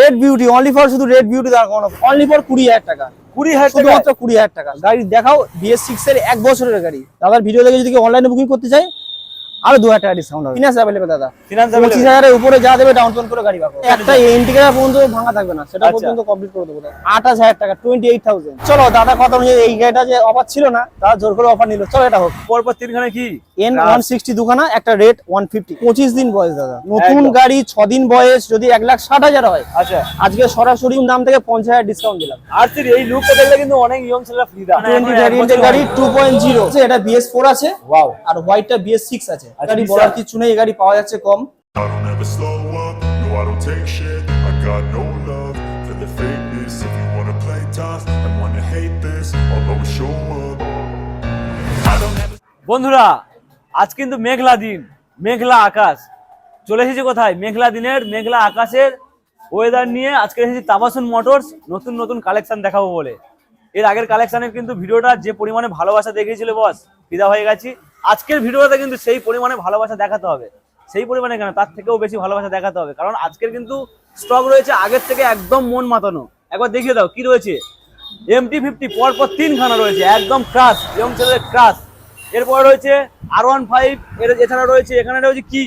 Red beauty only for শুধু red beauty দাঁড় করানো। অনলি ফর কুড়ি হাজার টাকা। কুড়ি হাজার শুধুমাত্র কুড়ি হাজার টাকা। গাড়ি দেখাও বিএস সিক্স এর এক বছরের গাড়ি। দাদার ভিডিও দেখে যদি অনলাইনে বুকিং করতে চাই আরও দু হাজার টাকা ডিসকাউন্ট হবে। ফিনান্স অ্যাভেলেবেল দাদা। ফিনান্স পঁচিশ হাজারের উপরে যা দেবে ডাউন পেমেন্ট করে গাড়ি পাবো। একটা ইন্ডিকেটার পর্যন্ত ভাঙা থাকবে না। সেটা আচ্ছা। পর্যন্ত কমপ্লিট করে দেবো। আঠাশ হাজার টাকা টোয়েন্টি এইট থাউজেন্ড চলো দাদা কথা অনুযায়ী এই গাড়িটা যে অফার ছিল না তারা জোর করে অফার নিল। চলো এটা হোক। পরপর তিনখানে কি? এন ওয়ান সিক্সটি দুখানা একটা রেট ওয়ান ফিফটি পঁচিশ দিন বয়স দাদা। নতুন গাড়ি ছ দিন বয়স যদি এক লাখ ষাট হাজার হয়। আচ্ছা। আজকে সরাসরি দাম থেকে পঞ্চাশ হাজার ডিসকাউন্ট দিলাম। আর তুই এই লুকটা দেখলে কিন্তু অনেক ইয়ং টোয়েন্টি ভ্যারিয়েন্টের গাড়ি টু পয়েন্ট জিরো এটা বিএস ফোর আছে। ওয়াও আর হোয়াইটটা বিএস সিক্স আছে। আচ্ছা, গাড়ি বলার কিছু নেই এই গাড়ি পাওয়া যাচ্ছে কম। বন্ধুরা আজ কিন্তু মেঘলা দিন, মেঘলা আকাশ। চলে এসেছে কোথায়? মেঘলা দিনের, মেঘলা আকাশের ওয়েদার নিয়ে আজকে এসেছি তাবাসুন মোটরস, নতুন নতুন কালেকশন দেখাবো বলে। এর আগের কালেকশনের কিন্তু ভিডিওটা যে পরিমাণে ভালোবাসা দেখিয়েছিল বস ফিদা হয়ে গেছি। আজকের ভিডিওতে কিন্তু সেই পরিমাণে ভালোবাসা দেখাতে হবে। সেই পরিমাণে কেন? তার থেকেও বেশি ভালোবাসা দেখাতে হবে। কারণ আজকের কিন্তু স্টক রয়েছে আগের থেকে একদম মন মাতানো। একবার দেখিয়ে দাও, কি রয়েছে? এমটি ফিফটি পরপর তিনখানা রয়েছে, একদম ক্রাশ এবং ছেলেদের ক্রাশ এরপরে রয়েছে আর ওয়ান ফাইভ এর এছাড়া রয়েছে, এখানে রয়েছে কি?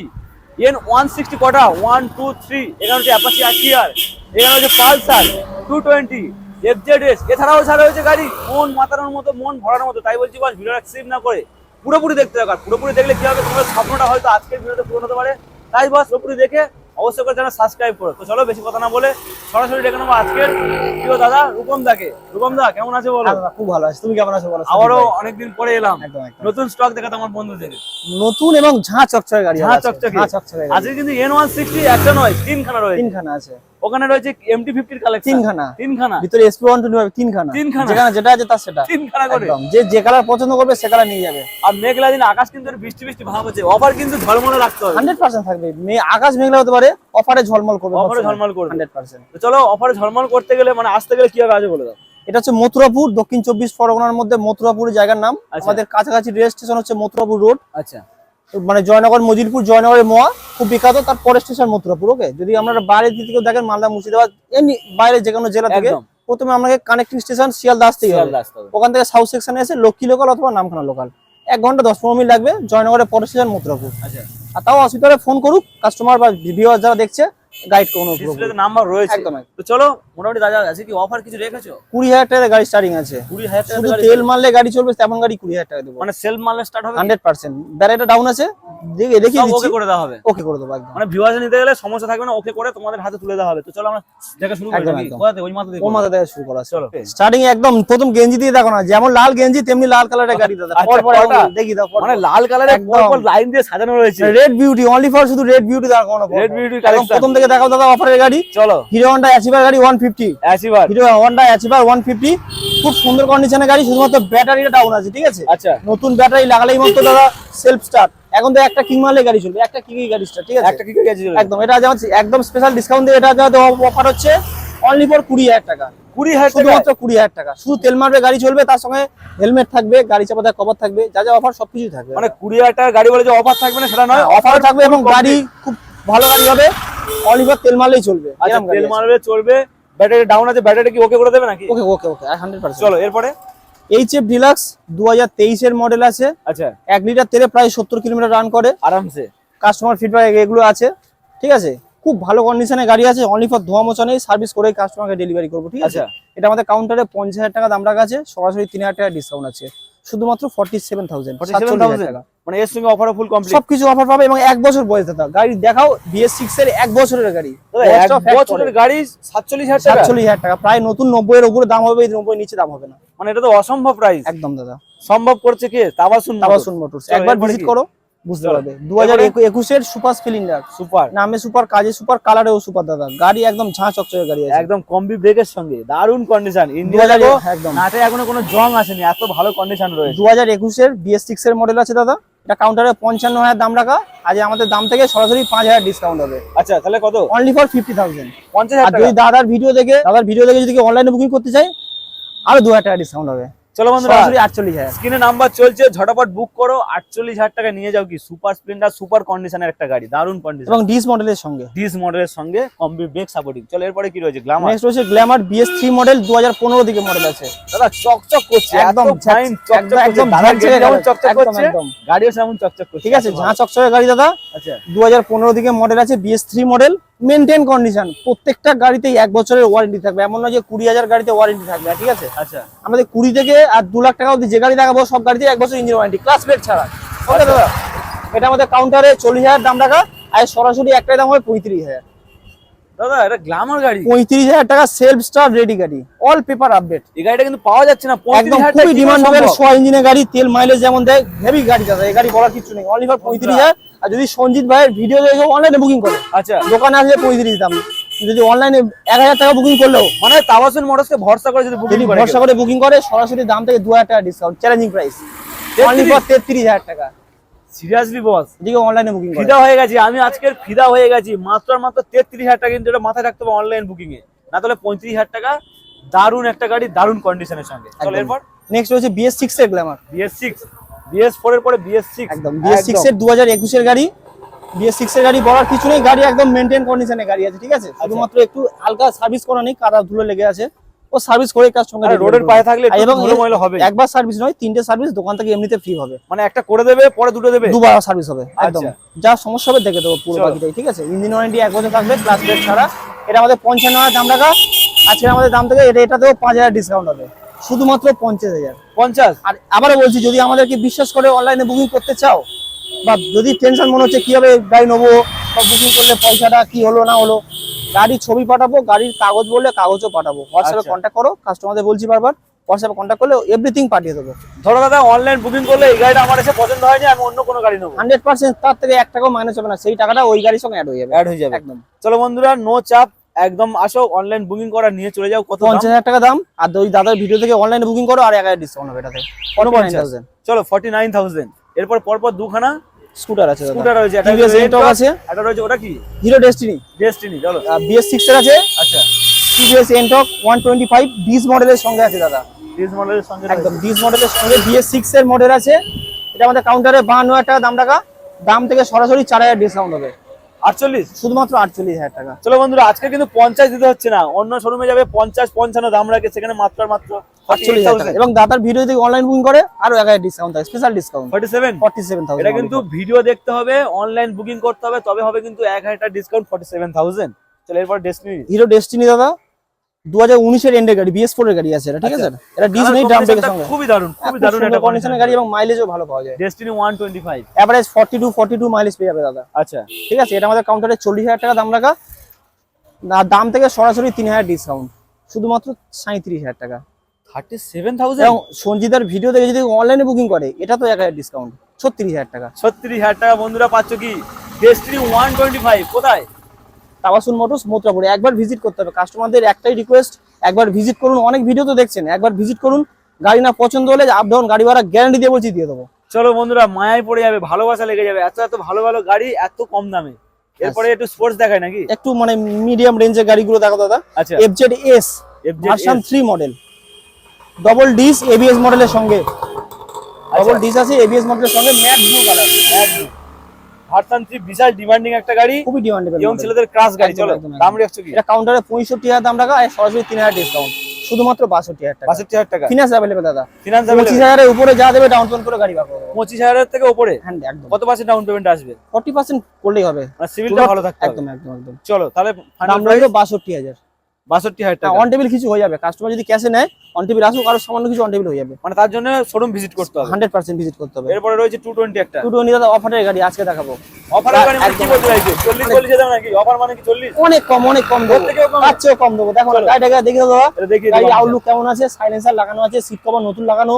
এন ওয়ান সিক্সটি কটা ওয়ান টু থ্রি এখানে হচ্ছে অ্যাপাসি আর এখানে হচ্ছে Pulsar two twenty FZ S এছাড়াও ছাড়া রয়েছে গাড়ি, মন মাতানোর মতো, মন ভরানোর মতো, তাই বলছি বাস ভিডিওটা স্কিপ না করে, পুরোপুরি দেখতে হবে পুরোপুরি দেখলে কি হবে তোমার স্বপ্নটা হয়তো আজকের ভিডিওতে পূরণ হতে পারে, তাই বাস পুরোপুরি দেখে অবশ্যই করে জানা সাবস্ক্রাইব করো। তো চলো বেশি কথা না বলে সরাসরি ডেকে নেব আজকের প্রিয় দাদা রূপম দাকে রূপম দা কেমন আছে বলো? হ্যাঁ খুব ভালো আছে। তুমি কেমন আছো বলো? আবারও অনেকদিন পরে এলাম। নতুন স্টক দেখা তোমার বন্ধুদের। নতুন এবং ঝাঁ চকচকে গাড়ি ঝাঁ আছে। চকচকে। ঝাঁ চকচকে আজকে কিন্তু এন ওয়ান সিক্সটি একটা নয় তিনখানা রয়েছে। তিনখানা আছে। ওখানে রয়েছে এমটি ফিফটির কালেকশন তিনখানা। তিনখানা। ভিতরে এসপি ওয়ান টোয়েন্টি ফাইভ তিনখানা। তিনখানা। যেখানে যেটা আছে তার সেটা। তিনখানা করে। যে যে কালার পছন্দ করবে সে কালার নিয়ে যাবে। আর মেঘলা দিন আকাশ কিন্তু বৃষ্টি বৃষ্টি ভাব হচ্ছে অফার কিন্তু ঝলমলে রাখতে হবে। হান্ড্রেড পার্সেন্ট থাকবে। আকাশ মেঘলা হতে পারে অফারে ঝলমল করবে। অফারে ঝলমল করবে। হান্ড্রেড পার্সেন্ট চলো অফারে ঝলমল করতে গেলে মানে আসতে গেলে কি হবে আজ বলে দাও। এটা হচ্ছে মথুরাপুর দক্ষিণ চব্বিশ পরগনার মধ্যে মথুরাপুর জায়গার নাম। আচ্ছা। আমাদের কাছাকাছি রেল স্টেশন হচ্ছে মথুরাপুর রোড। আচ্ছা। মানে জয়নগর মজিলপুর জয়নগরের মোয়া খুব বিখ্যাত তার পরের স্টেশন মথুরাপুর ওকে যদি আপনারা বাইরের দিক থেকে দেখেন মালদা মুর্শিদাবাদ এমনি বাইরে যে কোনো জেলা থেকে প্রথমে আপনাকে কানেক্টিং স্টেশন শিয়ালদাস থেকে শিয়ালদা হবে। ওখান থেকে সাউথ সেকশনে এসে লক্ষ্মী লোকাল অথবা নামখানা লোকাল এক ঘণ্টা দশ পনেরো মিনিট লাগবে জয়নগরের পরের স্টেশন মথুরাপুর। আচ্ছা। আর তাও অসুবিধা ফোন করুক কাস্টমার বা ভিউয়ার যারা দেখছে গাইড ডিসপ্লেতে নাম্বার রয়েছে। একদম। তো চলো মোটামুটি দাদা আছে কি অফার কিছু রেখেছো? কুড়ি হাজার টাকার গাড়ি স্টার্টিং আছে। কুড়ি হাজার টাকা শুধু তেল মারলে গাড়ি চলবে তেমন গাড়ি কুড়ি হাজার টাকা দেবো। মানে সেলফ মারলে স্টার্ট হবে হান্ড্রেড পার্সেন্ট। ব্যারাইটা ডাউন আছে। দেখে দেখিয়ে দিচ্ছি। ওকে করে দেওয়া হবে। ওকে করে দেবো একদম। মানে ভিউয়ার্স নিতে গেলে সমস্যা থাকবে না ওকে করে তোমাদের হাতে তুলে দেওয়া হবে। তো চলো আমরা দেখা শুরু করি একদম, নাকি? একদম। কোথা থেকে? ওই মাথা থেকে ও মাথা থেকে শুরু করা চলো। স্টার্টিং একদম প্রথম গেঞ্জি দিয়ে দেখো না যেমন লাল গেঞ্জি তেমনি লাল কালারের গাড়ি দাদা। আচ্ছা, পর পর দেখি দাও মানে লাল কালারের। পর পর লাইন দিয়ে সাজানো রয়েছে। রেড বিউটি অনলি ফর শুধু রেড বিউটি দেখো না একদম collection। প্রথম থেকে দেখাও দাদা অফারের গাড়ি। চলো। হিরো হন্ডা অ্যাচিভার গাড়ি one fifty Achiever Hero Honda Achiever one fifty খুব সুন্দর কন্ডিশনের গাড়ি শুধুমাত্র ব্যাটারিটা ডাউন আছে ঠিক আছে? আচ্ছা। নতুন ব্যাটারি লাগালেই মাত্র দাদা সেলফ স্টার্ট এখন তো একটা কিং মারলে গাড়ি চলবে একটা কিং গাড়ি স্টার্ট ঠিক আছে? একটা গাড়ি গেছে একদম এটা যেমন একদম স্পেশাল ডিসকাউন্ট দিয়ে এটা অফার হচ্ছে। অনলি ফর কুড়ি হাজার টাকা। কুড়ি হাজার শুধুমাত্র কুড়ি হাজার টাকা। শুধু তেল মারবে গাড়ি চলবে তার সঙ্গে হেলমেট থাকবে গাড়ি কভার থাকবে যা যা অফার সবকিছু থাকবে। মানে কুড়ি হাজার টাকা গাড়ি বলে যে অফার থাকবে না সেটা নয় অফার থাকবে এবং গাড়ি খুব ভালো গাড়ি হবে। অনলি ফর তেল মারলেই চলবে। আচ্ছা তেল মারবে চলবে। ব্যাটারি ডাউন আছে ব্যাটারি কি ওকে করে দেবে নাকি? ওকে ওকে ওকে হান্ড্রেড পার্সেন্ট চলো এরপরে? এইচ এফ ডিলাক্স দু হাজার তেইশের মডেল আছে। আচ্ছা। এক লিটার তেলে প্রায় সত্তর কিলোমিটার রান করে। আরামসে। কাস্টমার ফিডব্যাক এগুলো আছে। ঠিক আছে? খুব ভালো কন্ডিশনে গাড়ি আছে অনলি ফর ধোয়া মোছানে সার্ভিস করে কাস্টমারকে ডেলিভারি করব ঠিক আছে? আচ্ছা। এটা আমাদের কাউন্টারে পঞ্চাশ হাজার টাকা দাম রাখা আছে সরাসরি তিন হাজার টাকা ডিসকাউন্ট আছে। শুধুমাত্র ফর্টি সেভেন থাউজেন্ড টাকা। মানে এর সঙ্গে অফার ফুল কমপ্লিট সবকিছু অফার পাবে এবং এক বছর বয়স দাদা। গাড়ি দেখাও বিএস সিক্স এর এক বছরের গাড়ি। এক বছরের গাড়ি সাতচল্লিশ হাজার টাকা? সাতচল্লিশ হাজার টাকা। প্রায় নতুন নব্বই এর উপরে দাম হবে নব্বই নিচে দাম হবে না। মানে এটা তো অসম্ভব প্রাইস একদম দাদা। সম্ভব করছে কে? তাবাসুন তাবাসুন মোটরস। একবার ভিজিট করো বুঝতে পারবে। দু হাজার একুশের সুপার স্প্লেন্ডার সুপার। নামে সুপার কাজে সুপার কালারেও সুপার দাদা। গাড়ি একদম ঝাঁ চকচকে গাড়ি একদম কম্বি ব্রেকের সঙ্গে। দারুণ কন্ডিশন ইন্ডিয়া 2000 দেখো একদম। নাটে এখনও কোনো জং আসেনি। এত ভালো কন্ডিশন রয়েছে। দু হাজার একুশের বিএস সিক্স এর মডেল আছে দাদা। এটা কাউন্টারে পঞ্চান্ন হাজার দাম রাখা। আজ আমাদের দাম থেকে সরাসরি পাঁচ হাজার ডিসকাউন্ট হবে। আচ্ছা তাহলে কত? অনলি ফর ফিফটি থাউজেন্ড পঞ্চাশ আর যদি দাদার ভিডিও দেখে দাদার ভিডিও দেখে যদি অনলাইনে বুকিং করতে চাই আরও দু হাজার টাকা ডিসকাউন্ট হবে। চলো বন্ধুরা আটচল্লিশ হাজার। স্ক্রিনে নাম্বার চলছে ঝটাপট বুক করো। আটচল্লিশ হাজার টাকা নিয়ে যাও কি? সুপার স্প্লেন্ডার সুপার কন্ডিশনের একটা গাড়ি দারুণ কন্ডিশন এবং ডিস মডেলের সঙ্গে। ডিস মডেলের সঙ্গে কম্বি ব্রেক সাপোর্টিং চলো এরপরে কি রয়েছে? গ্লামার নেক্সট রয়েছে গ্ল্যামার বিএস থ্রি মডেল দু হাজার পনেরো দিকে মডেল আছে। দাদা চকচক করছে একদম ফাইন চকচক একদম যেমন চকচক করছে একদম। গাড়িও সেমন চকচক করছে। ঠিক আছে ঝাঁ চকচকে গাড়ি দাদা। আচ্ছা। দু হাজার পনেরো দিকে মডেল আছে BS three model maintain condition প্রত্যেকটা গাড়িতেই এক বছরের ওয়ারেন্টি থাকবে। এমন নয় যে কুড়ি হাজার গাড়িতে ওয়ারেন্টি থাকবে ঠিক আছে? আচ্ছা। আমাদের কুড়ি থেকে আর দু লাখ টাকা অব্দি যে গাড়ি দেখাবো সব গাড়িতে এক বছর ইঞ্জিন ওয়ারেন্টি ক্লাস প্লেট ছাড়া। ওকে দাদা? এটা আমাদের কাউন্টারে চল্লিশ হাজার দাম রাখা আর সরাসরি একটাই দাম হবে পঁয়ত্রিশ হাজার। দাদা এটা গ্লামার গাড়ি। পঁয়ত্রিশ হাজার টাকা সেলফ স্টার রেডি গাড়ি। অল পেপার আপডেট এই গাড়িটা কিন্তু পাওয়া যাচ্ছে না একদম খুবই ডিমান্ডেবল সম্ভব? ইঞ্জিনের গাড়ি তেল মাইলেজ যেমন দেয় হেভি গাড়ি দাদা এই গাড়ি বলার কিছু নেই। অনলি ফর পঁয়ত্রিশ হাজার। আর যদি সঞ্জিত ভাইয়ের ভিডিও দেখে অনলাইনে বুকিং করে। আচ্ছা। দোকানে আসলে পঁয়ত্রিশ দাম। যদি অনলাইনে এক হাজার টাকা বুকিং করলেও। মানে তাওয়াসুন মোটরসকে ভরসা করে যদি বুকিং করে ভরসা করে বুকিং করে সরাসরি দাম থেকে দু হাজার টাকা discount challenging price only for তেত্রিশ হাজার টাকা। সিরিয়াসলি বস এদিকে অনলাইনে বুকিং ফিদা হয়ে গেছি আমি আজকের ফিদা হয়ে গেছি মাত্র মাত্র তেত্রিশ হাজার টাকা কিন্তু এটা মাথায় রাখতে হবে অনলাইন বুকিং এ। না তাহলে পঁয়ত্রিশ হাজার টাকা দারুণ একটা গাড়ি দারুণ কন্ডিশনের সঙ্গে। চলো এরপর? নেক্সট হচ্ছে বিএস সিক্স এর Glamour BS six BS four এর পরে বিএস সিক্স একদম বিএস সিক্স এর দু হাজার একুশের গাড়ি। বিএস সিক্স এর গাড়ি বলার কিছু নেই গাড়ি একদম মেনটেন কন্ডিশনে গাড়ি আছে ঠিক আছে? শুধুমাত্র একটু হালকা সার্ভিস করা নেই কাদা ধুলো লেগে আছে। ও সার্ভিস করে কাজ সঙ্গে রোডের পায়ে থাকলে একটু এবং ময়লা হবেই। একবার সার্ভিস নয় তিনটে সার্ভিস দোকান থেকে এমনিতে ফ্রি হবে। মানে একটা করে দেবে পরে দুটো দেবে? দুবার সার্ভিস হবে একদম। আচ্ছা। যা সমস্যা হবে দেখে দেবো পুরো বাকিটাই ঠিক আছে? ইঞ্জিন ওয়ারেন্টি এক বছর থাকবে ক্লাস প্লেট ছাড়া। এটা আমাদের পঞ্চান্ন হাজার দাম রাখা। আজকে আমাদের দাম থেকে এটা এটাতেও পাঁচ হাজার ডিসকাউন্ট হবে। শুধুমাত্র পঞ্চাশ হাজার। পঞ্চাশ? আর আবারও বলছি যদি আমাদেরকে বিশ্বাস করে অনলাইনে বুকিং করতে চাও বা যদি টেনশন মনে হচ্ছে কীভাবে গাড়ি নেব বা বুকিং করলে পয়সাটা কি হলো না হলো গাড়ির ছবি পাঠাবো গাড়ির কাগজ বললে কাগজও পাঠাবো। হোয়াটসঅ্যাপে আচ্ছা। কন্ট্যাক্ট করো কাস্টমারদের বলছি বারবার হোয়াটসঅ্যাপে কন্ট্যাক্ট করলে এভরিথিং পাঠিয়ে দেবো। ধরো দাদা অনলাইন বুকিং করলে এই গাড়িটা আমার এসে পছন্দ হয়নি আমি অন্য কোনো গাড়ি নেব। হান্ড্রেড পার্সেন্ট তার থেকে এক টাকাও মাইনাস হবে না সেই টাকাটা ওই গাড়ির সঙ্গে অ্যাড হয়ে যাবে। অ্যাড হয়ে যাবে। একদম। চলো বন্ধুরা নো চাপ একদম আসো অনলাইন বুকিং করা নিয়ে চলে যাও কত? পঞ্চাশ হাজার টাকা দাম আর ওই দাদার ভিডিও থেকে অনলাইনে বুকিং করো আর এক হাজার ডিসকাউন্ট হবে এটাতে। চলো ফর্টি নাইন থাউজেন্ড এরপর পরপর দুখানা স্কুটার আছে স্কুটার রয়েছে একটা Ntorq আছে। একটা রয়েছে ওটা কি? হিরো ডেস্টিনি ডেস্টিনি চলো। বিএস সিক্স এর আছে। আচ্ছা। টিভিএস টোয়েন্টি ফাইভ ডিস মডেলের সঙ্গে আছে দাদা। ডিস মডেলের সঙ্গে একদম ডিস মডেলের সঙ্গে বিএস সিক্স এর মডেল আছে। এটা আমাদের কাউন্টারে বাহান্ন হাজার টাকা দাম টাকা দাম থেকে সরাসরি চার হাজার ডিসকাউন্ট হবে। আটচল্লিশ? শুধুমাত্র আটচল্লিশ হাজার টাকা। চলো বন্ধুরা আজকে কিন্তু পঞ্চাশ দিতে হচ্ছে না। অন্য শোরুমে যাবে পঞ্চাশ পঞ্চান্ন দাম রাখে সেখানে মাত্র মাত্র আটচল্লিশ এবং দাদার ভিডিও দেখে অনলাইন বুকিং করে আরও এক হাজার ডিসকাউন্ট থাকে special discount forty seven forty seven এটা কিন্তু ভিডিও দেখতে হবে অনলাইন বুকিং করতে হবে তবে হবে কিন্তু এক হাজার ডিসকাউন্ট ফর্টি সেভেন থাউজেন্ড চলো এরপর ডেস্টিনি হিরো ডেস্টিনি দাদা দু হাজার উনিশের এন্ডের গাড়ি বিএস ফোর এর গাড়ি আছে এটা ঠিক আছে? এটা ডিস নেই ড্রাম ব্রেকের সঙ্গে। খুবই দারুণ খুবই দারুণ একটা কন্ডিশনের গাড়ি এবং মাইলেজও ভালো পাওয়া যায়। ডেস্টিনি মাইলেজ পেয়ে যাবে দাদা। আচ্ছা। ঠিক আছে এটা আমাদের কাউন্টারে চল্লিশ হাজার টাকা দাম রাখা। আর দাম থেকে সরাসরি তিন হাজার ডিসকাউন্ট শুধুমাত্র সাঁত্রিশ হাজার টাকা। থার্টি সেভেন থাউজেন্ড এবং সঞ্জিতার ভিডিও দেখে যদি অনলাইনে বুকিং করে এটা তো এক হাজার ডিসকাউন্ট ছত্রিশ হাজার টাকা। ছত্রিশ হাজার টাকা বন্ধুরা পাচ্ছ কি? ডেস্টিনি কোথায়? তাবাসুন মোটরস মোত্রাপুরে একবার ভিজিট করতে হবে। কাস্টমারদের একটাই রিকোয়েস্ট একবার ভিজিট করুন। অনেক ভিডিও তো দেখছেন। একবার ভিজিট করুন। গাড়ি না পছন্দ হলে আপ ডাউন গাড়ি ভাড়া গ্যারান্টি দিয়ে বলছি দিয়ে দেবো। চলো বন্ধুরা মায়ায় পড়ে যাবে ভালোবাসা লেগে যাবে। এত এত ভালো ভালো গাড়ি এত কম দামে। এরপরে একটু স্পোর্টস দেখায় নাকি? একটু মানে মিডিয়াম রেঞ্জের গাড়িগুলো দেখো দাদা। আচ্ছা। FZ S version. Three model double disc ABS মডেলের সঙ্গে। ডবল ডিস আছে এবিএস মডেলের সঙ্গে matte blue colour version three বিশাল ডিমান্ডিং একটা গাড়ি খুবই ডিমান্ডেবল ইয়ং ছেলেদের ক্রাশ গাড়ি চলো। দাম রাখছো কি? এটা কাউন্টারে পঁয়ষট্টি হাজার দাম রাখা আর সরাসরি তিন হাজার ডিসকাউন্ট শুধুমাত্র বাষট্টি হাজার টাকা। বাষট্টি হাজার টাকা। ফিনান্স অ্যাভেলেবেল দাদা। ফিনান্স পঁচিশ হাজারের উপরে যা দেবে ডাউন পেমেন্ট করে গাড়ি পাবো। পঁচিশ হাজারের থেকে উপরে? হ্যাঁ একদম। কত পার্সেন্ট ডাউন পেমেন্ট আসবে? ফর্টি পার্সেন্ট করলেই হবে। মানে সিভিলটা ভালো থাকতে একদম একদম একদম। চলো তাহলে দাম বাষট্টি হাজার। বাষট্টি হাজার টাকা। অন টেবিল কিছু হয়ে যাবে। কাস্টমার যদি ক্যাশে নেয় অন টেবিল আসুক আরও সামান্য কিছু অন টেবিল হয়ে যাবে। মানে তার জন্য শোরুম ভিজিট করতে হবে। হান্ড্রেড পার্সেন্ট ভিজিট করতে হবে। এরপরে রয়েছে টু টোয়েন্টি একটা। টু টোয়েন্টি দাদা অফারের গাড়ি আজকে দেখাবো। অফারের মানে কি বলতে চাইছো? চল্লিশ চল্লিশ হাজার নাকি? অফার মানে কি চল্লিশ? অনেক কম অনেক কম দেবো। ওর থেকেও কম? তার চেয়েও কম দেবো। দেখো গাড়িটাকে দেখে দেবো। গাড়ি আউটলুক কেমন আছে? সাইলেন্সার লাগানো আছে সিট কভার নতুন লাগানো।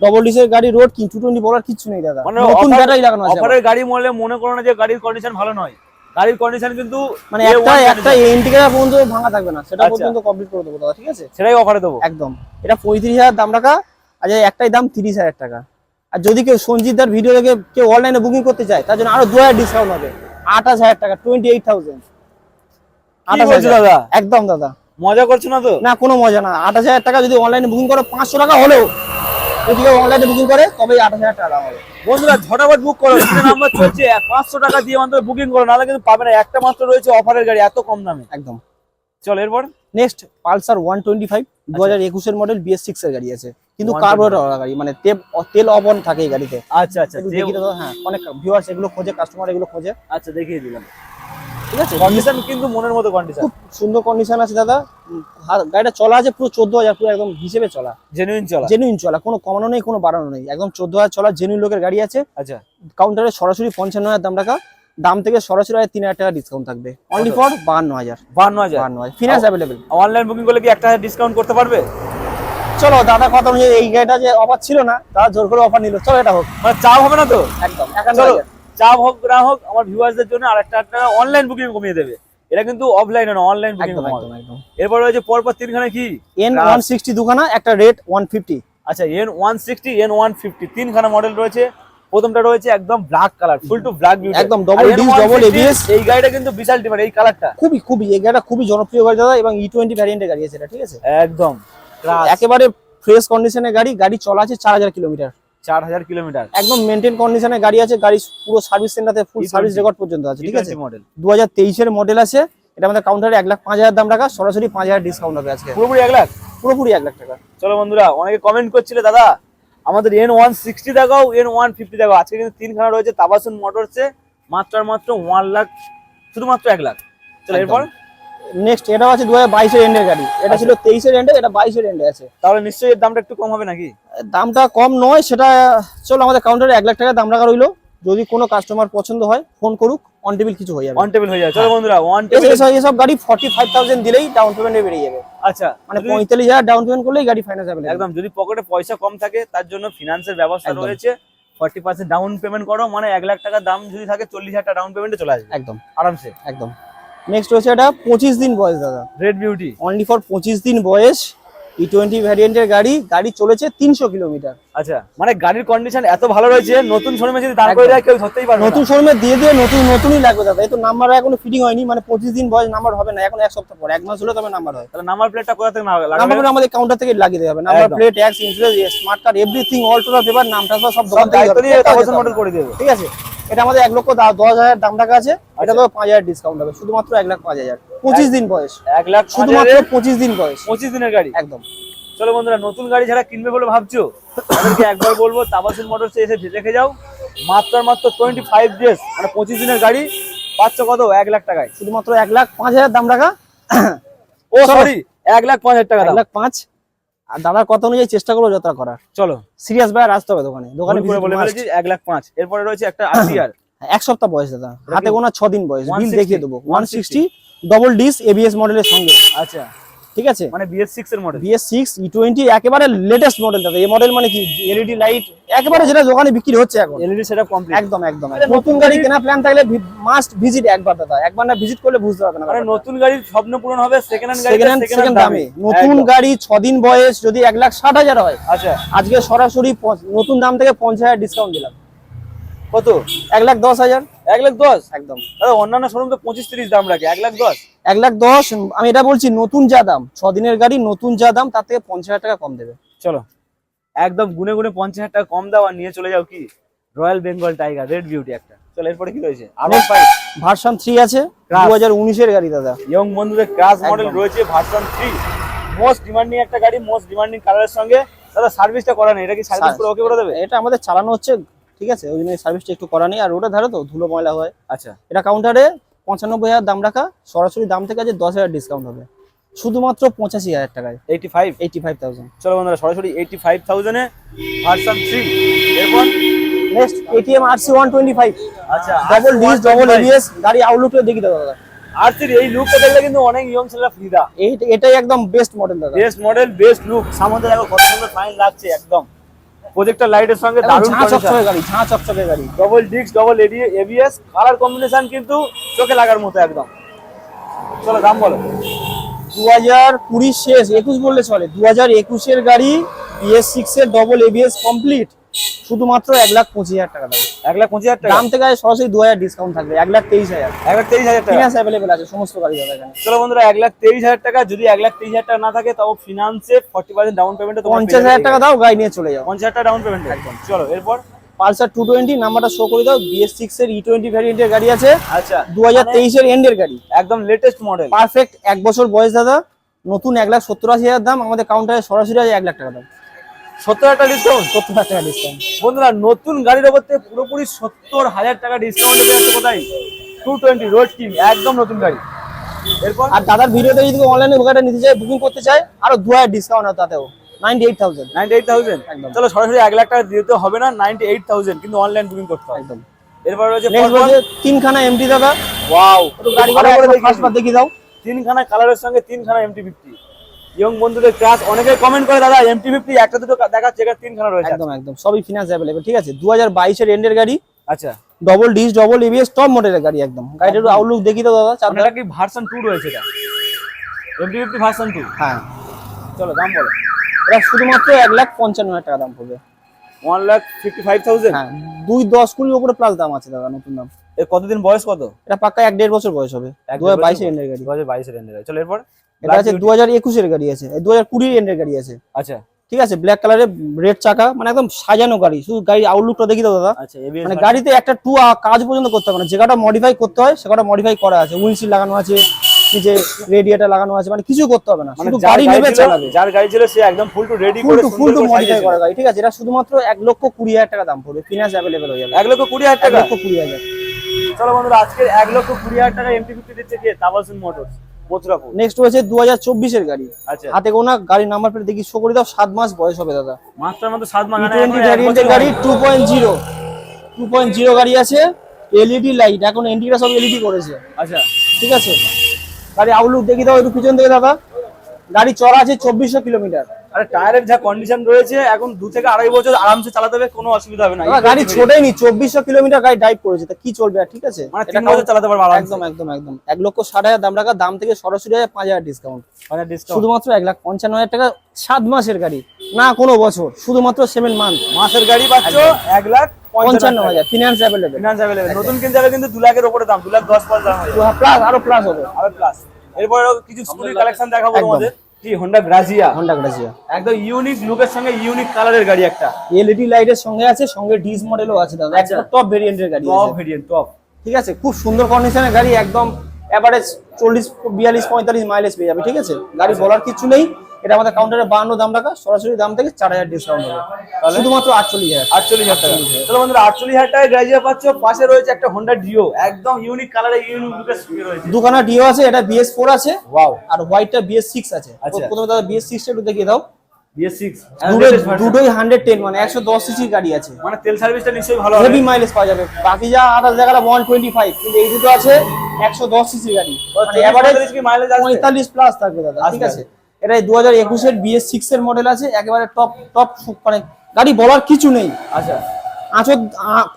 ডবল ডিসের গাড়ি রোড কি টু টোয়েন্টি বলার কিছু নেই দাদা। মানে নতুন ব্যাটারি লাগানো আছে অফারের গাড়ি মনে করো না যে গাড়ির কন্ডিশন ভালো নয়। গাড়ির কন্ডিশন কিন্তু মানে একটা একটা পর্যন্ত ভাঙা থাকবে না সেটা আচ্ছা। পর্যন্ত কমপ্লিট করে দেবো দাদা ঠিক আছে? সেটাই অফারে দেবো। একদম। এটা পঁয়ত্রিশ হাজার দাম রাখা আর একটাই দাম তিরিশ হাজার টাকা। আর যদি কেউ সঞ্জিতদার ভিডিও দেখে কেউ অনলাইনে বুকিং করতে চায় তার জন্য আরও দু হাজার ডিসকাউন্ট হবে। আঠাশ হাজার টাকা টোয়েন্টি এইট থাউজেন্ড কি বলছো দাদা? একদম দাদা। মজা করছ না তো? না কোনো মজা না। আঠাশ হাজার টাকা যদি অনলাইনে বুকিং করো পাঁচশো টাকা হলেও যদি কেউ অনলাইনে বুকিং করে তবে আঠাশ হাজার টাকা হবে। বন্ধুরা ঝটাফট বুক করো। নাম্বার চলছে পাঁচশো টাকা দিয়ে মাত্র বুকিং করো নাহলে কিন্তু পাবে না। একটা মাত্র রয়েছে অফারের গাড়ি এত কম দামে। একদম। চল এরপর? Next Pulsar one twenty five দু হাজার একুশের মডেল বিএস সিক্স এর গাড়ি আছে। কিন্তু 125 কার্বোরেটর গাড়ি মানে তেল অবন থাকে এই গাড়িতে। আচ্ছা আচ্ছা হ্যাঁ অনেক ভিউয়ার্স এগুলো খোঁজে কাস্টমার এগুলো খোঁজে। আচ্ছা দেখিয়ে দিলাম। ঠিক আছে? কন্ডিশন কিন্তু মনের মতো কন্ডিশন খুব সুন্দর কন্ডিশন আছে দাদা। গাড়িটা চলা আছে পুরো চোদ্দ হাজার পুরো একদম হিসেবে চলা। জেনুইন চলা। জেনুইন চলা কোনো কমানো নেই কোনো বাড়ানো নেই। একদম চোদ্দ হাজার চলা জেনুইন লোকের গাড়ি আছে। আচ্ছা। কাউন্টারে সরাসরি পঞ্চান্ন হাজার দাম রাখা। দাম থেকে সরাসরি তিন হাজার টাকা ডিসকাউন্ট থাকবে। অনলি ফর বাহান্ন হাজার হাজার বাহান্ন হাজার ফিনান্স অ্যাভেলেবেল অনলাইন বুকিং করলে কি একটা ডিসকাউন্ট করতে পারবে? চলো দাদা কথা অনুযায়ী এই গাড়িটা যে অফার ছিল না তারা জোর করে অফার নিল। চলো এটা হোক। মানে চাপ হবে না তো? একদম চাপ হোক না হোক আমার ভিউয়ার্সদের জন্য আর একটা টাকা অনলাইন বুকিং কমিয়ে দেবে। এটা কিন্তু অফলাইন না অনলাইন বুকিং একদম একদম এরপর রয়েছে পরপর তিনখানে কি? এন। ওয়ান সিক্সটি দুখানা একটা রেট ওয়ান ফিফটি আচ্ছা N one sixty N one fifty তিনখানা মডেল রয়েছে। প্রথমটা রয়েছে একদম black colour full to black একদম double disc, double ABS এই গাড়িটা কিন্তু বিশাল ডিমান্ড এই কালারটা খুবই খুবই এই গাড়িটা খুবই জনপ্রিয় গাড়ি দাদা এবং ই টোয়েন্টি ভ্যারিয়েন্টের গাড়ি আছে এটা ঠিক আছে? একদম। একেবারে ফ্রেশ কন্ডিশনের গাড়ি গাড়ি চলা আছে চার হাজার কিলোমিটার চার হাজার কিলোমিটার। একদম মেনটেন কন্ডিশনের গাড়ি আছে গাড়ি পুরো সার্ভিস সেন্টারে ফুল সার্ভিস রেকর্ড পর্যন্ত আছে ঠিক আছে? মডেল দু হাজার তেইশের মডেল আছে এটা আমাদের কাউন্টারে এক লাখ পাঁচ হাজার দাম রাখা সরাসরি পাঁচ হাজার ডিসকাউন্ট হবে আজকে। পুরোপুরি এক লাখ? পুরোপুরি এক লাখ টাকা। চলো বন্ধুরা অনেকে কমেন্ট করছিলে দাদা আমাদের এন ওয়ান সিক্সটি দেখাও এন ওয়ান ফিফটি দেখাও। আজকে কিন্তু তিনখানা রয়েছে তাবাসুন মোটরসে মাত্র মাত্র ওয়ান লাখ শুধুমাত্র এক লাখ। চলো এরপর? নেক্সট এটাও আছে দু হাজার বাইশের এন্ডের গাড়ি। এটা ছিল তেইশের এন্ডে এটা বাইশের এন্ডে আছে। তাহলে নিশ্চয়ই এর দামটা একটু কম হবে নাকি? দামটা কম নয় সেটা চলো আমাদের কাউন্টারে এক লাখ টাকা দাম রাখা রইল। যদি কোনো কাস্টমার পছন্দ হয় ফোন করুক অন টেবিল কিছু হয়ে যাবে। ওয়ান টেবিল হয়ে যাবে। চলো বন্ধুরা ওয়ান এসব- টেবিল এসব- গাড়ি ফর্টি ফাইভ থাউজেন্ড দিলেই ডাউন পেমেন্টে বেরিয়ে যাবে। আচ্ছা মানে যদি- পঁয়তাল্লিশ হাজার ডাউন পেমেন্ট করলেই গাড়ি ফাইন্যান্স যাবে একদম যদি পকেটে পয়সা কম থাকে তার জন্য ফিনান্সের ব্যবস্থা রয়েছে। ফর্টি পার্সেন্ট ডাউন পেমেন্ট করো মানে এক লাখ টাকা দাম যদি থাকে চল্লিশ হাজার টাকা ডাউন পেমেন্টে চলে আসবে। একদম। আরামসে। একদম। নেক্সট হচ্ছে এটা পঁচিশ দিন বয়স দাদা। রেড বিউটি অনলি ফর পঁচিশ দিন বয়স। ই টোয়েন্টি ভ্যারিয়েন্টের গাড়ি গাড়ি চলেছে তিনশো কিলোমিটার। আচ্ছা মানে গাড়ির কন্ডিশন এত ভালো রয়েছে নতুন শোরুমে যদি দাঁড় করে কেউ ধরতেই পারবে নতুন শোরুমে দিয়ে দিয়ে নতুন নতুনই লাগবে দাদা। এই তো নাম্বার এখনও ফিটিং হয়নি মানে পঁচিশ দিন বয়স নাম্বার হবে না এখন এক সপ্তাহ পর। এক মাস হলে তবে নাম্বার হয়। তাহলে নাম্বার প্লেটটা কোথা থেকে না- লাগাবে? নাম্বার আমাদের কাউন্টার থেকে লাগিয়ে দেবে number plate tax insurance smart card everything all total paper নামটা সব সব দোকান থেকে হবে। মডেল করে দেবে। ঠিক আছে। এটা আমাদের এক লক্ষ দা- দশ হাজার দাম টাকা আছে। এটা আচ্ছা। তো পাঁচ হাজার ডিসকাউন্ট হবে। শুধুমাত্র এক লাখ পাঁচ হাজার। পঁচিশ দিন বয়স। এক লাখ শুধুমাত্র পঁচিশ দিন বয়স। পঁচিশ দিনের গাড়ি? একদম। চলো বন্ধুরা নতুন গাড়ি যারা কিনবে বলে ভাবছ তাদেরকে একবার বলব তাবাসুন মোটরসে এসে দেখে যাও। মাত্র মাত্র টোয়েন্টি ফাইভ ডেজ মানে পঁচিশ দিনের গাড়ি। পাচ্ছ কত? এক লাখ টাকায়। শুধুমাত্র এক লাখ পাঁচ হাজার দাম রাখা। ও সরি এক লাখ পাঁচ হাজার টাকা এক লাখ পাঁচ। আর দাদার কথা অনুযায়ী চেষ্টা করব যাত্রা করার। চলো। সিরিয়াস ভাই আসতে হবে দোকানে। দোকানে বলে। এক লাখ পাঁচ। এরপরে রয়েছে একটা আর এক সপ্তাহ বয়স দাদা। হাতে গোনা ছ দিন বয়স। বিল দেখিয়ে দেবো। One sixty double disc ABS মডেলের সঙ্গে। আচ্ছা। ঠিক আছে? মানে বিএস সিক্স এর model BS six E twenty একেবারে লেটেস্ট মডেল দাদা। এই মডেল মানে কি? এলইডি লাইট একেবারে যেটা দোকানে বিক্রি হচ্ছে এখন। এলইডি সেটআপ কমপ্লিট একদম একদম নতুন গাড়ি কেনা প্ল্যান থাকলে মাস্ট ভিজিট একবার দাদা। একবার না ভিজিট করলে বুঝতে পারবে না মানে নতুন গাড়ির স্বপ্ন পূরণ হবে সেকেন্ড হ্যান্ড গাড়ি সেকেন্ড হ্যান্ড দামে। নতুন গাড়ি ছ দিন বয়স যদি এক লাখ ষাট হাজার হয়। আচ্ছা। আজকে সরাসরি নতুন দাম থেকে পঞ্চাশ হাজার ডিসকাউন্ট দিলাম। কত? এক লাখ দশ হাজার। এক লাখ দশ? একদম। অন্যান্য শোরুম তো পঁচিশ তিরিশ দাম রাখে এক লাখ দশ? এক লাখ দশ আমি এটা বলছি নতুন যা দাম ছ দিনের গাড়ি নতুন যা দাম তার থেকে পঞ্চাশ হাজার টাকা কম দেবে। চলো। একদম গুনে গুনে পঞ্চাশ হাজার টাকা কম দাও আর নিয়ে চলে যাও কি? Royal Bengal tiger red beauty একটা। চলো এরপরে কি রয়েছে? ভার্সন থ্রি আছে দু হাজার উনিশের গাড়ি দাদা। ইয়ং বন্ধুদের ক্রাশ মডেল রয়েছে ভার্সন থ্রি মোস্ট ডিমান্ডিং একটা গাড়ি মোস্ট ডিমান্ডিং কালারের সঙ্গে। দাদা সার্ভিসটা করা নেই এটা কি সার্ভিস করে ওকে করে দেবে? এটা আমাদের চালানো হচ্ছে ঠিক আছে? ওই জন্য সার্ভিসটা একটু করা নেই। আর ওটা ধরো তো ধুলো ময়লা হয়। আচ্ছা। এটা কাউন্টারে পঁচানব্বই হাজার দাম রাখা। সরাসরি দাম থেকে আছে দশ হাজার ডিসকাউন্ট হবে। শুধুমাত্র পঁচাশি হাজার টাকায়। Eighty five eighty five thousand চলো বন্ধুরা সরাসরি এইটি ফাইভ থাউজেন্ডে ভার্সন থ্রি এরপর next ATM RC one twenty five আচ্ছা ডবল ডিস ডবল এবিএস গাড়ি আউটলুটে দেখি দাদা। দাদা আর এই লুকটা দেখলে কিন্তু অনেক ইয়ং ছেলেরা এই- এটাই একদম বেস্ট মডেল দাদা। বেস্ট মডেল বেস্ট লুক সামনে দেখো কত সুন্দর ফাইন লাগছে একদম। প্রজেক্টর লাইটের সঙ্গে দারুণ চকচকে গাড়ি ঝাঁ চকচকে গাড়ি। Double disc double ABS colour combination কিন্তু চোখে লাগার মতো একদম। চলো দাম বলো। দু হাজার কুড়ি শেষ একুশ বললে চলে। দু হাজার একুশের গাড়ি বিএস সিক্স এর ডবল এবিএস কমপ্লিট শুধুমাত্র এক লাখ পঁচিশ হাজার টাকা দাম। এক লাখ পঁচিশ হাজার টাকা? দাম থেকে সরাসরি দু হাজার ডিসকাউন্ট থাকবে এক লাখ তেইশ হাজার। এক লাখ তেইশ হাজার টাকা? ফিনান্স অ্যাভেলেবেল আছে সমস্ত গাড়ি এখানে। চলো বন্ধুরা এক লাখ তেইশ হাজার টাকা যদি এক লাখ তেইশ হাজার টাকা না থাকে তাও ফিনান্সে ফর্টি পার্সেন্ট ডাউন পেমেন্টে পঞ্চাশ হাজার টাকা দাও গাড়ি নিয়ে চলে যাও। পঞ্চাশ হাজার টাকা ডাউন পেমেন্ট একদম। চলো এরপর? পালসার টু টোয়েন্টি নাম্বারটা শো করে দাও বিএস সিক্স এর ই টোয়েন্টি ভ্যারিয়েন্টের গাড়ি আছে। আচ্ছা। দু হাজার তেইশের এন্ডের গাড়ি। একদম লেটেস্ট মডেল পারফেক্ট এক বছর বয়স দাদা। নতুন এক লাখ সত্তর আশি হাজার দাম আমাদের কাউন্টারে সরাসরি আছে এক লাখ টাকা দাম। সত্তর হাজার টাকা ডিসকাউন্ট সত্তর হাজার টাকা ডিসকাউন্ট বন্ধুরা নতুন গাড়ির ওপর থেকে পুরোপুরি সত্তর হাজার টাকা ডিসকাউন্ট যাচ্ছে কোথায়? টু টোয়েন্টি রোড কিং একদম নতুন গাড়ি। এরপর? আর দাদার ভিডিওতে যদি অনলাইনে গাড়িটা নিতে চাই বুকিং করতে চাই আরও দু হাজার ডিসকাউন্ট আছে তাতেও। Ninety eight thousand ninety eight thousand একদম। চলো সরাসরি এক লাখ টাকা দিতে হবে না নাইনটি এইট থাউজেন্ড কিন্তু অনলাইন বুকিং করতে হবে। একদম। এরপর রয়েছে তিনখানা এমটি দাদা। ওয়াও গাড়ি ভালো করে দেখিয়ে দাও। তিনখানা কালারের সঙ্গে তিনখানা এমটি ফিফটি ইয়ং বন্ধুদের ক্লাস অনেকে কমেন্ট করে দাদা এমটি ফিফটি একটা দুটো দেখাচ্ছে এখানে তিনখানা রয়েছে। একদম একদম সবই ফিনান্স অ্যাভেলেবেল ঠিক আছে দু হাজার বাইশের এন্ডের গাড়ি আচ্ছা। Double disc double ABS top মডেলের গাড়ি একদম। গাড়িটার আউটলুক দেখি দাও দাদা চারটা। কি ভার্সন টু রয়েছে এটা? এমটি ফিফটি ভার্সন টু হ্যাঁ। চলো দাম বলো। এটা শুধুমাত্র এক লাখ পঞ্চান্ন হাজার টাকা দাম পড়বে। One lakh fifty five thousand হ্যাঁ দুই দশ কুড়ির উপরে প্লাস দাম আছে দাদা নতুন দাম। এর কতদিন বয়স কত? এটা পাক্কা এক দেড় বছর বয়স হবে। দু হাজার বাইশের এন্ডের গাড়ি। দু হাজার বাইশের এন্ডের চলো এরপর? এটা আছে দু হাজার একুশের গাড়ি আছে দু হাজার কুড়ির এন্ডের গাড়ি আছে। আচ্ছা। ঠিক আছে ব্ল্যাক কালারের রেড চাকা মানে একদম সাজানো গাড়ি। শুধু গাড়ির আউটলুকটা দেখি তো দাদা। আচ্ছা মানে গাড়িতে একটা টু কাজ পর্যন্ত করতে হবে না। যেটা মডিফাই করতে হয় সে কটা মডিফাই করা আছে। উইন্ডশিল্ড লাগানো আছে যে রেডিয়েটার লাগানো আছে মানে কিছু করতে হবে না। মানে শুধু গাড়ি নেবে চালাবে যার গাড়ি ছিল সে একদম ফুল টু রেডি করে ফুল টু মডিফাই করা গাড়ি। ঠিক আছে এটা শুধুমাত্র এক লক্ষ কুড়ি হাজার টাকা দাম পড়বে। ফিনান্স অ্যাভেলেবেল হয়ে যাবে। এক লক্ষ কুড়ি হাজার এক টাকা? লক্ষ কুড়ি হাজার। চলো বন্ধুরা আজকে এক লক্ষ কুড়ি হাজার টাকা এমটি ফিফটি দিচ্ছে কে? তাবাসুন মোটরস মথুরাপুর নেক্সট হয়েছে দু হাজার চব্বিশের গাড়ি। আচ্ছা। হাতে গোনা গাড়ির নাম্বার প্লেট দেখি শো করে দাও সাত মাস বয়স হবে দাদা। মাস্টার মতো সাত মাস টোয়েন্টি ভ্যারিয়েন্টের গাড়ি two point zero two point zero গাড়ি আছে এলইডি লাইট এখন এন্টিটা সব এলইডি করেছে। আচ্ছা। ঠিক আছে? গাড়ি আউটলুক দেখি দাও একটু পিছন থেকে দাদা। গাড়ি চড়া আছে চব্বিশশো কিলোমিটার। আরে টায়ারের যা কন্ডিশন রয়েছে এখন দু থেকে আড়াই বছর আরামসে চালাতে হবে কোনো অসুবিধা হবে না। গাড়ি ছোটেনি চব্বিশশো কিলোমিটার গাড়ি ড্রাইভ করেছে তা কি চলবে আর ঠিক আছে? মানে তিন বছর চালাতে পারব একদম একদম একদম। এক লক্ষ ষাট হাজার দাম রাখা দাম থেকে সরাসরি হাজার পাঁচ হাজার ডিসকাউন্ট মানে শুধুমাত্র এক লাখ পঞ্চান্ন হাজার টাকা সাত মাসের গাড়ি না কোনো বছর শুধুমাত্র সেভেন মান্থ মাসের গাড়ি পাচ্ছ এক লাখ পঞ্চান্ন হাজার। ফিনান্স অ্যাভেলেবেল ফিনান্স অ্যাভেলেবেল নতুন কিনতে হলে কিন্তু দু লাখের উপরে দাম দু লাখ দশ পাঁচ দাম প্লাস আরও প্লাস হবে। আবার প্লাস এরপরে কিছু স্কুটির কালেকশন দেখাবো। তোমাদের। কি হোন্ডা গ্রাজিয়া হন্ডা গ্রাজিয়া একদম ইউনিক লুকের সঙ্গে ইউনিক কালারের গাড়ি একটা। এলইডি লাইটের সঙ্গে আছে সঙ্গে ডিস মডেলও আছে দাদা। একদম টপ ভেরিয়েন্টের গাড়ি টপ ভেরিয়েন্ট টপ ঠিক আছে খুব সুন্দর কন্ডিশনের গাড়ি একদম এভারেজ চল্লিশ বিয়াল্লিশ পঁয়তাল্লিশ মাইলেজ পেয়ে যাবে ঠিক আছে? গাড়ি বলার কিছু নেই। এটা আমাদের কাউন্টারে বাহান্ন দাম রাখা সরাসরি দাম থেকে চার হাজার ডিসকাউন্ট হবে। শুধুমাত্র আটচল্লিশ হাজার। আটচল্লিশ হাজার টাকা। চলো বন্ধুরা আটচল্লিশ হাজার টাকায় গ্রাজিয়া পাচ্ছ। পাশে রয়েছে একটা হোন্ডা ডিও একদম ইউনিক কালারের ইউনিক রয়েছে। দুখানা ডিও আছে এটা বিএস ফোর আছে ওয়াও আর হোয়াইটটা বিএস সিক্স আছে। আচ্ছা। প্রথমে দাদা বিএস সিক্সটা একটু দেখিয়ে দাও। দুটোই দুটোই হান্ড্রেড টেন মানে একশো দশ সিসির গাড়ি আছে। মানে তেল সার্ভিসটা নিশ্চয়ই ভালো হেভি মাইলেজ পাওয়া যাবে। বাকি যা জায়গাটা ওয়ান টোয়েন্টি ফাইভ কিন্তু এই দুটো আছে একশো দশ সিসির গাড়ি। মানে পঁয়তাল্লিশ প্লাস থাকবে দাদা ঠিক আছে? এটা দু হাজার একুশের বিএস সিক্স এর মডেল আছে একেবারে টপ টপ মানে গাড়ি বলার কিছু নেই। আচ্ছা। আঁচড়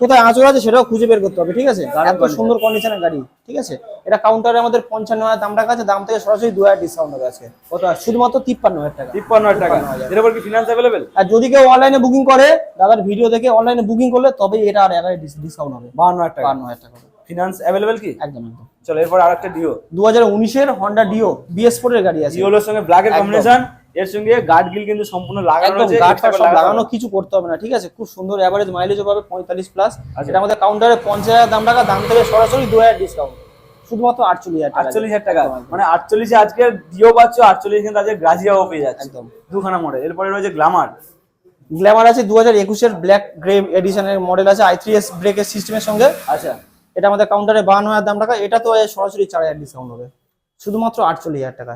কোথায় আঁচড় আছে সেটাও খুঁজে বের করতে হবে ঠিক আছে? এত। সুন্দর কন্ডিশনের গাড়ি ঠিক আছে? এটা কাউন্টারে আমাদের পঞ্চান্ন হাজার দাম রাখা আছে দাম থেকে সরাসরি দু হাজার ডিসকাউন্ট হবে আজকে। কত শুধুমাত্র তিপ্পান্ন হাজার টাকা। তিপ্পান্ন হাজার টাকা। এর উপর কি ফিনান্স অ্যাভেলেবেল আর যদি কেউ অনলাইনে বুকিং করে দাদার ভিডিও দেখে অনলাইনে বুকিং করলে তবেই এটা আর এগারো ডিসকাউন্ট হবে। বাহান্ন হাজার টাকা। বান্ন হাজার টাকা ফিনান্স অ্যাভেলেবেল কি? একদম একদম। চলো এরপর আর একটা ডিও দু হাজার উনিশের হন্ডা ডিও বিএস ফোর এর গাড়ি আছে। ডিওলোর সঙ্গে ব্ল্যাকের একদম। কম্বিনেশন এর সঙ্গে গার্ড গিল কিন্তু সম্পূর্ণ লাগানো রয়েছে গার্ড সব লাগানো কিছু করতে হবে না ঠিক আছে? খুব সুন্দর অ্যাভারেজ মাইলেজও পাবে পঁয়তাল্লিশ প্লাস আচ্ছা। এটা আমাদের কাউন্টারে পঞ্চাশ হাজার দাম টাকা দাম থেকে সরাসরি দু হাজার ডিসকাউন্ট শুধুমাত্র আটচল্লিশ হাজার টাকা। আটচল্লিশ হাজার টাকা। মানে আটচল্লিশে আজকে ডিও পাচ্ছ আটচল্লিশ কিন্তু আজকে গ্রাজিয়াও পেয়ে যাচ্ছে। একদম। দুখানা মডেল এরপরে রয়েছে গ্লামার গ্ল্যামার আছে দু হাজার একুশের ব্ল্যাক গ্রে এডিশনের মডেল আছে আই থ্রি এস ব্রেকের সিস্টেমের সঙ্গে। আচ্ছা। এটা আমাদের কাউন্টারে বাহান্ন হাজার দাম টাকা এটা তো সরাসরি চার হাজার ডিসকাউন্ট হবে। শুধুমাত্র আটচল্লিশ হাজার টাকা।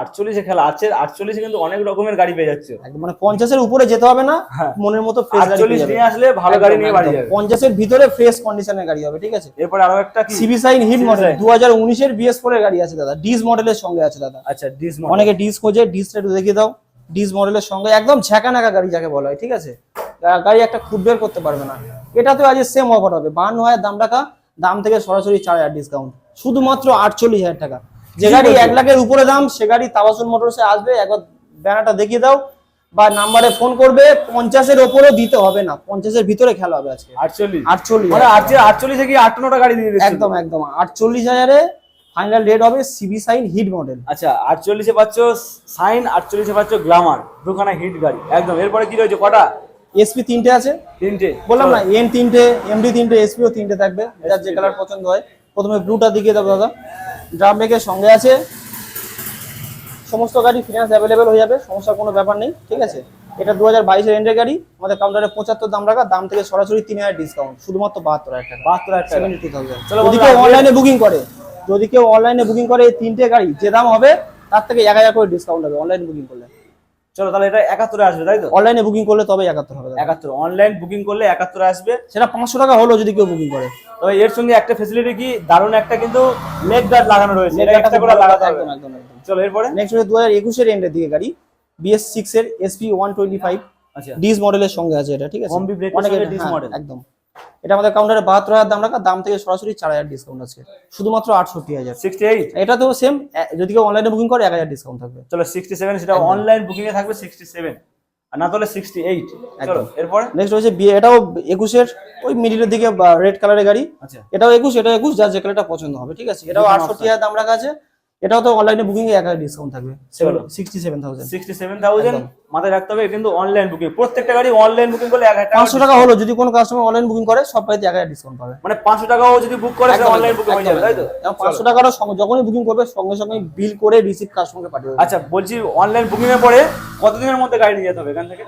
আটচল্লিশে খেলা আছে আটচল্লিশে কিন্তু অনেক রকমের গাড়ি পেয়ে যাচ্ছে। মানে পঞ্চাশের উপরে যেতে হবে না হ্যাঁ। মনের মতো আটচল্লিশ নিয়ে আসলে ভালো গাড়ি নিয়ে বাড়ি যাবে। পঞ্চাশের ভিতরে ফ্রেশ কন্ডিশনের গাড়ি হবে ঠিক আছে? এরপরে আরও একটা সিবি সাইন হিট মডেল দু হাজার উনিশের বিএস ফোর এর গাড়ি আছে দাদা ডিস মডেলের সঙ্গে আছে দাদা। আচ্ছা ডিস অনেকে ডিস খোঁজে ডিসটা একটু দেখিয়ে দাও। ডিস মডেলের সঙ্গে একদম ঝাঁকানাকা গাড়ি যাকে বলা হয় ঠিক আছে? গাড়ি একটা খুব বের করতে পারবে না। এটা তো আজ সেম অফার হবে। বান্ন হাজার দাম রাখা দাম থেকে সরাসরি চার হাজার ডিসকাউন্ট শুধুমাত্র আটচল্লিশ হাজার টাকা। যে গাড়ি এক লাখের উপরে দাম সে গাড়ি তাবাসুন মোটরসে আসবে একবার ব্যানারটা দেখিয়ে দাও বা নাম্বারে ফোন করবে পঞ্চাশের ওপরেও দিতে হবে না পঞ্চাশের ভিতরে খেলা হবে আজকে। আটচল্লিশ? আটচল্লিশ মানে আটচল্লিশ থেকে আট নটা গাড়ি দিয়ে একদম একদম। আটচল্লিশ হাজারে ফাইনাল রেট হবে সিবি সাইন হিট মডেল। আচ্ছা আটচল্লিশে পাচ্ছ সাইন আটচল্লিশে পাচ্ছ গ্লামার দুখানা হিট গাড়ি। একদম এরপরে কি রয়েছে কটা? এসপি তিনটে আছে। তিনটে। বললাম না এন তিনটে এমডি তিনটে এসপিও তিনটে থাকবে যার যে কালার পছন্দ হয়। প্রথমে ব্লুটা দিকে দেবো দাদা। ড্রাম ব্রেকের সঙ্গে আছে। সমস্ত গাড়ি ফিনান্স অ্যাভেলেবেল হয়ে যাবে সমস্যার কোনো ব্যাপার নেই ঠিক আছে? এটা দু হাজার বাইশের এন্ডের গাড়ি আমাদের কাউন্টারে পঁচাত্তর দাম রাখা দাম থেকে সরাসরি তিন হাজার ডিসকাউন্ট শুধুমাত্র বাহাত্তর হাজার টাকা। বাহাত্তর হাজার সেভেন্টি টু থাউজেন্ড যদি কেউ অনলাইনে বুকিং করে যদি কেউ অনলাইনে বুকিং করে এই তিনটে গাড়ি যে দাম হবে তার থেকে এক হাজার করে ডিসকাউন্ট হবে অনলাইন বুকিং করলে। চলো তাহলে এটা একাত্তরে আসবে তাই তো? অনলাইনে বুকিং করলে তবে একাত্তর হবে একাত্তর অনলাইন বুকিং করলে একাত্তরে আসবে। সেটা পাঁচশো টাকা হলো যদি কেউ বুকিং করে। তবে এর সঙ্গে একটা ফেসিলিটি কি? দারুণ একটা কিন্তু লেগ গার্ড লাগানো রয়েছে। এটা Leg guard extra টা করে লাগাতে হবে। একদম চলো এরপরে? নেক্সট হচ্ছে দু হাজার একুশের এন্ডের দিকে গাড়ি। বিএস সিক্স এর এসপি ওয়ান টোয়েন্টি ফাইভ আচ্ছা। ডিস মডেলের সঙ্গে আছে এটা ঠিক আছে? অনেকে- ডিস মডেল একদম। এটা আমাদের কাউন্টারে বাহাত্তর হাজার দাম রাখা দাম থেকে সরাসরি চার হাজার ডিসকাউন্ট আছে। শুধুমাত্র আটষট্টি হাজার। সিক্সটি এইট এটা তো সেম যদি কেউ অনলাইনে বুকিং করে এক হাজার ডিসকাউন্ট থাকবে। চলো সিক্সটি সেভেন সেটা অনলাইন বুকিং এ থাকবে সিক্সটি সেভেন আর না তাহলে সিক্সটি এইট চলো এরপরে? নেক্সট হচ্ছে বিয়ে এটাও একুশের ওই মিডিলের দিকে রেড কালারের গাড়ি। আচ্ছা। এটাও একুশ এটাও একুশ যার যে কালারটা পছন্দ হবে ঠিক আছে? এটাও আটষট্টি হাজার দাম রাখা আছে। এটাও তো অনলাইনে বুকিং এ এক ডিসকাউন্ট থাকবে। চলো। Sixty seven thousand sixty seven thousand মাথায় রাখতে হবে কিন্তু অনলাইন বুকিং প্রত্যেকটা গাড়ি অনলাইন বুকিং করলে এক হাজার টাকা পাঁচশো টাকা হলো যদি কোনো কাস্টমার অনলাইন বুকিং করে সব গাড়িতে এক হাজার ডিসকাউন্ট পাবে। মানে পাঁচশো টাকাও যদি বুক করে সেটা অনলাইন বুকিং হয়ে যাবে তাই তো? পাঁচশো টাকারও সঙ্গে- যখনই বুকিং করবে সঙ্গে সঙ্গে বিল করে রিসিপ্ট কাস্টমারকে পাঠিয়ে দেবে। আচ্ছা বলছি অনলাইন বুকিং এর পরে কতদিনের মধ্যে গাড়ি নিয়ে যেতে হবে এখান থেকে?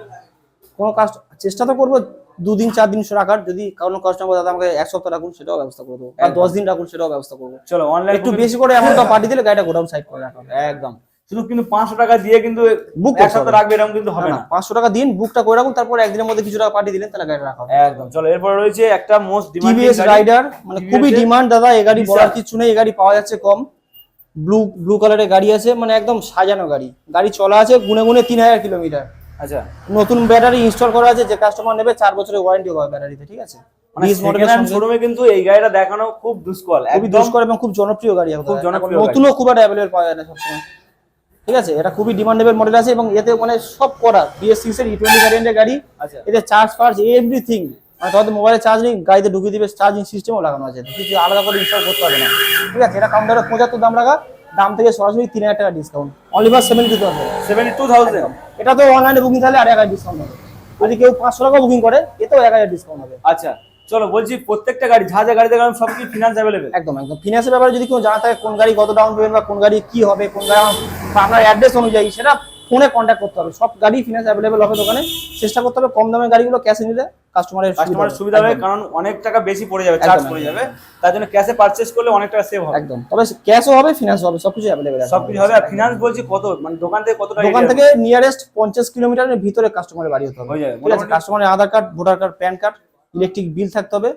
কোনো কাস্ট চেষ্টা তো করব দুদিন চার দিন রাখার যদি কোনো কাস্টমার দাদা আমাকে এক সপ্তাহ রাখুন সেটাও ব্যবস্থা করে দেবো। আর দশ দিন রাখুন সেটাও ব্যবস্থা করব। চলো অনলাইন একটু বেশি করে অ্যামাউন্টটা পাঠিয়ে দিলে গাড়িটা গোডাউন সাইড করে রাখা একদম। শুধু কিন্তু পাঁচশো টাকা দিয়ে কিন্তু Book এক সপ্তাহ রাখবে এরকম কিন্তু হবে না পাঁচশো টাকা দিন বুকটা করে রাখুন তারপর একদিনের মধ্যে কিছু টাকা পাঠিয়ে দিলেন তাহলে গাড়ি রাখা একদম। চলো এরপরে রয়েছে একটা মোস্ট টিভিএস রাইডার মানে খুবই ডিমান্ড দাদা এই গাড়ি বলার কিছু নেই এই গাড়ি পাওয়া যাচ্ছে কম। ব্লু ব্লু কালারের গাড়ি আছে মানে একদম সাজানো গাড়ি। গাড়ি চলা আছে গুনে গুনে তিন হাজার কিলোমিটার। আচ্ছা নতুন ব্যাটারি ইনস্টল করা আছে যে কাস্টমার নেবে চার বছরের ওয়ারেন্টি হবে ব্যাটারিতে ঠিক আছে? মানে শোরুমে কিন্তু এই গাড়িটা দেখানো খুব দুষ্কর খুবই দুষ্কর এবং খুব জনপ্রিয় গাড়ি খুব। জনপ্রিয় নতুনও খুব একটা অ্যাভেলেবল পাওয়া যায় না সবসময়। ঠিক আছে? এটা খুবই ডিমান্ডেবল মডেল আছে এবং এতে মানে সব করা। বিএস সিক্স এর ই টোয়েন্টি ভ্যারিয়েন্টের গাড়ি আচ্ছা। এতে চার্জ ফার্জ এভরিথিং মানে তোমাদের মোবাইলে চার্জ নেই গাড়িতে ঢুকিয়ে দিবে চার্জিং সিস্টেমও লাগানো আছে। কিছু আলাদা করে ইনস্টল করতে হবে না। ঠিক আছে? এটা কাউন্টারে পঁচাত্তর দাম রাখা। দাম থেকে সরাসরি তিন হাজার টাকা discount only for seventy two seventy two thousand এটা তো অনলাইনে বুকিং তাহলে আর এক হাজার ডিসকাউন্ট হবে। যদি কেউ পাঁচশো টাকা বুকিং করে এতেও এক হাজার ডিসকাউন্ট হবে। আচ্ছা চলো বলছি প্রত্যেকটা গাড়ি যা যা গাড়ি দেখালাম সব কি ফিনান্স অ্যাভেলেবেল একদম। একদম ফিনান্সের ব্যাপারে যদি কেউ জানা থাকে কোন গাড়ি কত ডাউন পেমেন্ট বা কোন গাড়ি কি হবে কোন গাড়ি আপনার অ্যাড্রেস অনুযায়ী সেটা ফোনে কন্ট্যাক্ট করতে হবে। সব গাড়ি ফিনান্স অ্যাভেলেবেল হবে দোকানে। চেষ্টা করতে হবে কম দামের গাড়িগুলো ক্যাশে নিলে কাস্টমারের কাস্টমারের সুবিধা হবে। কারণ অনেক টাকা বেশি পড়ে যাবে চার্জ পড়ে যাবে। তার জন্য ক্যাশে পারচেস করলে অনেক টাকা সেভ হবে। একদম। তবে ক্যাশও হবে ফিনান্স হবে সবকিছু অ্যাভেলেবেল আছে। সবকিছু হবে। আর ফিনান্স বলছি কত? মানে দোকান থেকে কত টাকা দোকান থেকে নিয়ারেস্ট পঞ্চাশ কিলোমিটারের ভিতরে কাস্টমারের বাড়ি হতে হবে। ঠিক আছে? কাস্টমারের Aadhaar card voter card PAN card electric bill থাকতে হবে।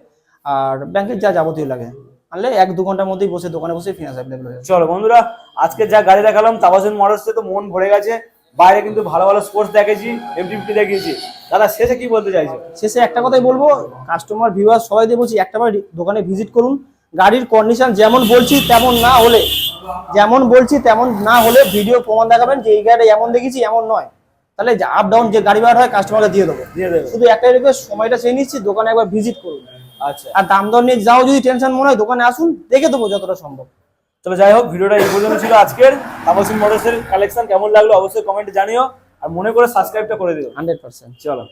আর ব্যাংকের যা যাবতীয় লাগে। আনলে এক দু ঘণ্টার মধ্যেই বসে দোকানে বসে ফিনান্স অ্যাভেলেবল হয়ে চলো বন্ধুরা আজকে যা গাড়ি দেখালাম তাবাসুন মোটরসে তো মন ভরে গেছে। বাইরে কিন্তু ভালো ভালো স্পোর্টস দেখেছি এমটি ফিফটি দেখিয়েছি। দাদা শেষে কি বলতে চাইছো? শেষে একটা কথাই বলব কাস্টমার ভিউয়ার সবাই দিয়ে বলছি একটাবার দোকানে ভিজিট করুন। গাড়ির কন্ডিশন যেমন বলছি তেমন না হলে যেমন বলছি তেমন না হলে ভিডিও প্রমাণ দেখাবেন যে এই গাড়িটা এমন দেখেছি এমন নয়। তাহলে আপ ডাউন যে গাড়ি বার হয় কাস্টমারকে দিয়ে দেবো। দিয়ে দেবে। শুধু একটাই রিকোয়েস্ট সময়টা চেয়ে নিচ্ছি দোকানে একবার ভিজিট করুন। আচ্ছা। আর দাম দর নিয়ে যাও যদি টেনশন মনে হয় দোকানে আসুন দেখে দেবো যতটা সম্ভব। তবে যাই হোক ভিডিওটা এই পর্যন্ত ছিল আজকের। তাবাসুন মোটরসের কালেকশন কেমন লাগল অবশ্যই কমেন্টে জানিও। আর মনে করে সাবস্ক্রাইবটা করে দিও। হান্ড্রেড পার্সেন্ট চলো।